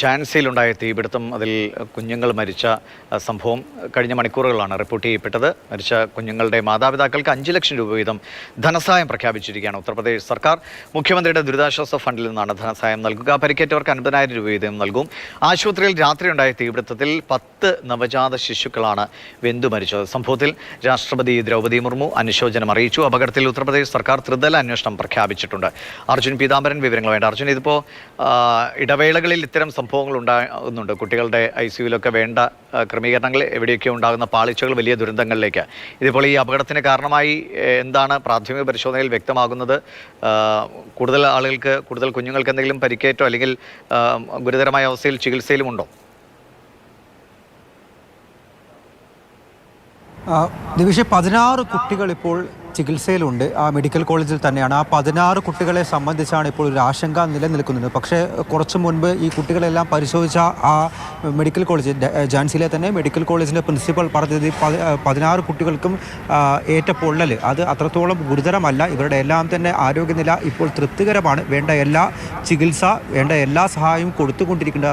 ജാൻസിയിലുണ്ടായ തീപിടുത്തം അതിൽ കുഞ്ഞുങ്ങൾ മരിച്ച സംഭവം കഴിഞ്ഞ മണിക്കൂറുകളാണ് റിപ്പോർട്ട് ചെയ്യപ്പെട്ടത്. മരിച്ച കുഞ്ഞുങ്ങളുടെ മാതാപിതാക്കൾക്ക് അഞ്ച് ലക്ഷം രൂപ വീതം ധനസഹായം പ്രഖ്യാപിച്ചിരിക്കുകയാണ് ഉത്തർപ്രദേശ് സർക്കാർ. മുഖ്യമന്ത്രിയുടെ ദുരിതാശ്വാസ ഫണ്ടിൽ നിന്നാണ് ധനസഹായം നൽകുക. പരിക്കേറ്റവർക്ക് അൻപതിനായിരം രൂപ വീതം നൽകും. ആശുപത്രിയിൽ രാത്രിയുണ്ടായ തീപിടുത്തത്തിൽ പത്ത് നവജാത ശിശുക്കളാണ് വെന്തു മരിച്ചത്. സംഭവത്തിൽ രാഷ്ട്രപതി ദ്രൗപദി മുർമു അനുശോചനം അറിയിച്ചു. അപകടത്തിൽ ഉത്തർപ്രദേശ് സർക്കാർ ത്രിതല അന്വേഷണം പ്രഖ്യാപിച്ചിട്ടുണ്ട്. അർജുൻ പീതാംബരൻ വിവരങ്ങൾ വേണ്ട അർജുൻ ഇതിപ്പോൾ ഇടവേളകളിൽ ഇത്തരം സംഭവങ്ങൾ ഉണ്ടാകുന്നുണ്ട് കുട്ടികളുടെ ഐ സിയുലൊക്കെ വേണ്ട ക്രമീകരണങ്ങൾ എവിടെയൊക്കെ ഉണ്ടാകുന്ന പാളിച്ചകൾ വലിയ ദുരന്തങ്ങളിലേക്ക്. ഇതിപ്പോൾ ഈ അപകടത്തിന് കാരണമായി എന്താണ് പ്രാഥമിക പരിശോധനയിൽ വ്യക്തമാകുന്നത്? കൂടുതൽ ആളുകൾക്ക് കൂടുതൽ കുഞ്ഞുങ്ങൾക്ക് എന്തെങ്കിലും പരിക്കേറ്റോ അല്ലെങ്കിൽ ഗുരുതരമായ അവസ്ഥയിൽ ചികിത്സയിലുമുണ്ടോ ദിവിഷ പതിനാറ് കുട്ടികൾ ഇപ്പോൾ ചികിത്സയിലുണ്ട്. ആ മെഡിക്കൽ കോളേജിൽ തന്നെയാണ്. ആ പതിനാറ് കുട്ടികളെ സംബന്ധിച്ചാണ് ഇപ്പോൾ ഒരു ആശങ്ക നിലനിൽക്കുന്നത്. പക്ഷേ കുറച്ച് മുൻപ് ഈ കുട്ടികളെല്ലാം പരിശോധിച്ച ആ മെഡിക്കൽ കോളേജ് ജാൻസിയിലെ തന്നെ മെഡിക്കൽ കോളേജിന്റെ പ്രിൻസിപ്പൽ പറഞ്ഞത് പതിനാറ് കുട്ടികൾക്കും ഏറ്റ പൊള്ളൽ അത് അത്രത്തോളം ഗുരുതരമല്ല. ഇവരുടെ എല്ലാം തന്നെ ആരോഗ്യനില ഇപ്പോൾ തൃപ്തികരമാണ്. വേണ്ട എല്ലാ ചികിത്സ വേണ്ട എല്ലാ സഹായവും കൊടുത്തുകൊണ്ടിരിക്കുന്ന